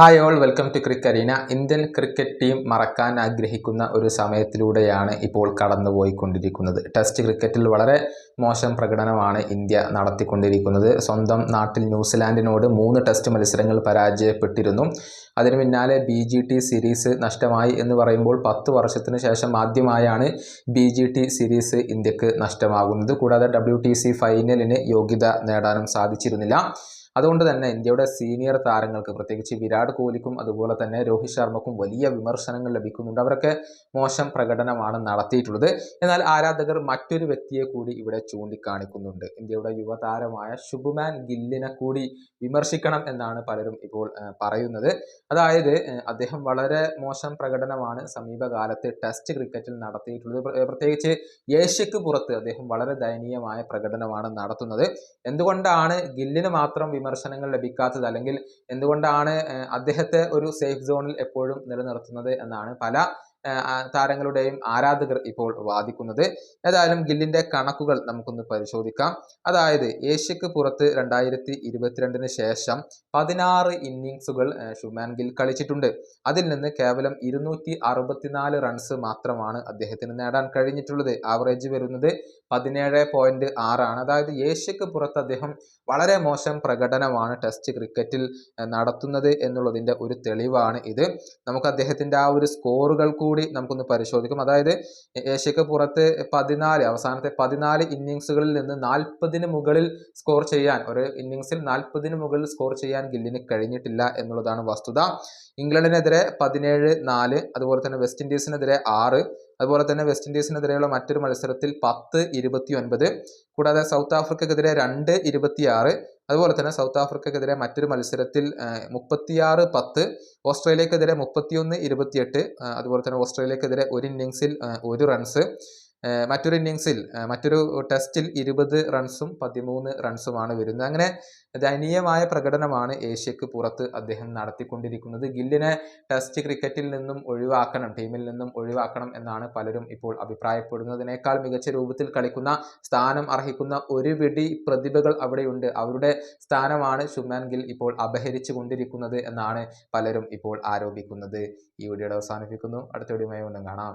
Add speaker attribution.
Speaker 1: Hi all welcome to ക്രിക്കറീന Indian cricket team മറക്കാൻ ആഗ്രഹിക്കുന്ന ഒരു സമയത്തിലൂടെയാണ് ഇപ്പോൾ കടന്നുപോയിക്കൊണ്ടിരിക്കുന്നത്. ടെസ്റ്റ് ക്രിക്കറ്റിൽ വളരെ മോശം പ്രകടനമാണ് ഇന്ത്യ നടത്തിക്കൊണ്ടിരിക്കുന്നത്. സ്വന്തം നാട്ടിൽ ന്യൂസിലാൻഡിനോട് മൂന്ന് ടെസ്റ്റ് മത്സരങ്ങൾ പരാജയപ്പെട്ടിരുന്നു. അതിന് പിന്നാലെ ബി ജി ടി സീരീസ് നഷ്ടമായി എന്ന് പറയുമ്പോൾ പത്ത് വർഷത്തിന് ശേഷം ആദ്യമായാണ് ബി ജി ടി സീരീസ് ഇന്ത്യയ്ക്ക് നഷ്ടമാകുന്നത്. കൂടാതെ ഡബ്ല്യു ടി സി ഫൈനലിന് യോഗ്യത നേടാനും സാധിച്ചിരുന്നില്ല. അതുകൊണ്ട് തന്നെ ഇന്ത്യയുടെ സീനിയർ താരങ്ങൾക്ക് പ്രത്യേകിച്ച് വിരാട് കോഹ്ലിക്കും അതുപോലെ തന്നെ രോഹിത് ശർമ്മക്കും വലിയ വിമർശനങ്ങൾ ലഭിക്കുന്നുണ്ട്. അവരൊക്കെ മോശം പ്രകടനമാണ് നടത്തിയിട്ടുള്ളത്. എന്നാൽ ആരാധകർ മറ്റൊരു വ്യക്തിയെ കൂടി ഇവിടെ ചൂണ്ടിക്കാണിക്കുന്നുണ്ട്. ഇന്ത്യയുടെ യുവതാരമായ ശുഭുമാൻ ഗില്ലിനെ കൂടി വിമർശിക്കണം എന്നാണ് പലരും ഇപ്പോൾ പറയുന്നത്. അതായത് അദ്ദേഹം വളരെ മോശം പ്രകടനമാണ് സമീപകാലത്ത് ടെസ്റ്റ് ക്രിക്കറ്റിൽ നടത്തിയിട്ടുള്ളത്. പ്രത്യേകിച്ച് ഏഷ്യക്ക് പുറത്ത് അദ്ദേഹം വളരെ ദയനീയമായ പ്രകടനമാണ് നടത്തുന്നത്. എന്തുകൊണ്ടാണ് ഗില്ലിന് മാത്രം വിമർശനങ്ങൾ ലഭിക്കാത്തത് അല്ലെങ്കിൽ എന്തുകൊണ്ടാണ് അദ്ദേഹത്തെ ഒരു സേഫ് സോണിൽ എപ്പോഴും നിലനിർത്തുന്നത് എന്നാണ് പല താരങ്ങളുടെയും ആരാധകർ ഇപ്പോൾ വാദിക്കുന്നത്. ഏതായാലും ഗില്ലിന്റെ കണക്കുകൾ നമുക്കൊന്ന് പരിശോധിക്കാം. അതായത് ഏഷ്യക്ക് പുറത്ത് രണ്ടായിരത്തി ഇരുപത്തിരണ്ടിന് ശേഷം പതിനാറ് ഇന്നിങ്സുകൾ ഷുമാൻ ഗിൽ കളിച്ചിട്ടുണ്ട്. അതിൽ നിന്ന് കേവലം ഇരുന്നൂറ്റി അറുപത്തിനാല് റൺസ് മാത്രമാണ് അദ്ദേഹത്തിന് നേടാൻ കഴിഞ്ഞിട്ടുള്ളത്. ആവറേജ് വരുന്നത് പതിനേഴ് പോയിന്റ് ആറാണ്. അതായത് ഏഷ്യക്ക് പുറത്ത് അദ്ദേഹം വളരെ മോശം പ്രകടനമാണ് ടെസ്റ്റ് ക്രിക്കറ്റിൽ നടത്തുന്നത് എന്നുള്ളതിന്റെ ഒരു തെളിവാണ് ഇത്. നമുക്ക് അദ്ദേഹത്തിന്റെ ആ ഒരു സ്കോറുകൾ കൂടി നമുക്കൊന്ന് പരിശോധിക്കും. അതായത് ഏഷ്യക്ക് പുറത്ത് പതിനാല് അവസാനത്തെ പതിനാല് ഇന്നിങ്സുകളിൽ നിന്ന് നാൽപ്പതിന് മുകളിൽ സ്കോർ ചെയ്യാൻ ഒരു ഇന്നിങ്സിൽ നാൽപ്പതിന് മുകളിൽ സ്കോർ ചെയ്യാൻ ഗില്ലിന് കഴിഞ്ഞിട്ടില്ല എന്നുള്ളതാണ് വസ്തുത. ഇംഗ്ലണ്ടിനെതിരെ പതിനേഴ് നാല് അതുപോലെ തന്നെ വെസ്റ്റ് ഇൻഡീസിനെതിരെ ആറ് അതുപോലെ തന്നെ വെസ്റ്റ് ഇൻഡീസിനെതിരെയുള്ള മറ്റൊരു മത്സരത്തിൽ പത്ത് ഇരുപത്തി ഒൻപത് കൂടാതെ സൗത്ത് ആഫ്രിക്കക്കെതിരെ രണ്ട് ഇരുപത്തിയാറ്. അതുപോലെ തന്നെ സൗത്ത് ആഫ്രിക്കക്കെതിരെ മറ്റൊരു മത്സരത്തിൽ മുപ്പത്തിയാറ് പത്ത് ഓസ്ട്രേലിയക്കെതിരെ മുപ്പത്തിയൊന്ന് ഇരുപത്തിയെട്ട് അതുപോലെ തന്നെ ഓസ്ട്രേലിയക്കെതിരെ ഒരു ഇന്നിങ്സിൽ ഒരു റൺസ്. മറ്റൊരു ഇന്നിങ്സിൽ മറ്റൊരു ടെസ്റ്റിൽ ഇരുപത് റൺസും പതിമൂന്ന് റൺസുമാണ് വരുന്നത്. അങ്ങനെ ദയനീയമായ പ്രകടനമാണ് ഏഷ്യക്ക് പുറത്ത് അദ്ദേഹം നടത്തിക്കൊണ്ടിരിക്കുന്നത്. ഗില്ലിനെ ടെസ്റ്റ് ക്രിക്കറ്റിൽ നിന്നും ഒഴിവാക്കണം ടീമിൽ നിന്നും ഒഴിവാക്കണം എന്നാണ് പലരും ഇപ്പോൾ അഭിപ്രായപ്പെടുന്നതിനേക്കാൾ മികച്ച രൂപത്തിൽ കളിക്കുന്ന സ്ഥാനം അർഹിക്കുന്ന ഒരു വിടി പ്രതിഭകൾ അവിടെയുണ്ട്. അവരുടെ സ്ഥാനമാണ് ശുമാൻ ഗിൽ ഇപ്പോൾ അപഹരിച്ചു കൊണ്ടിരിക്കുന്നത് എന്നാണ് പലരും ഇപ്പോൾ ആരോപിക്കുന്നത്. ഈ വീഡിയോയുടെ അവസാനിപ്പിക്കുന്നു. അടുത്ത ഒന്നും കാണാം.